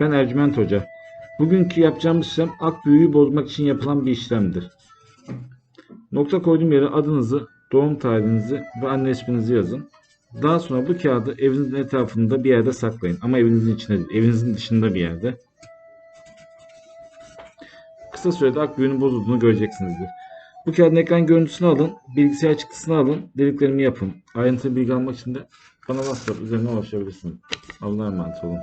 Ben Ercüment Hoca. Bugünkü yapacağımız işlem ak büyüğü bozmak için yapılan bir işlemdir. Nokta koyduğum yere adınızı, doğum tarihinizi ve anne isminizi yazın. Daha sonra bu kağıdı evinizin etrafında bir yerde saklayın. Ama evinizin içinde değil, evinizin dışında bir yerde. Kısa sürede ak büyüğünün bozulduğunu göreceksinizdir. Bu kağıdın ekran görüntüsünü alın, bilgisayar çıktısını alın, dediklerimi yapın. Ayrıntılı bilgi almak için de bana WhatsApp üzerinden ulaşabilirsiniz. Allah'a emanet olun.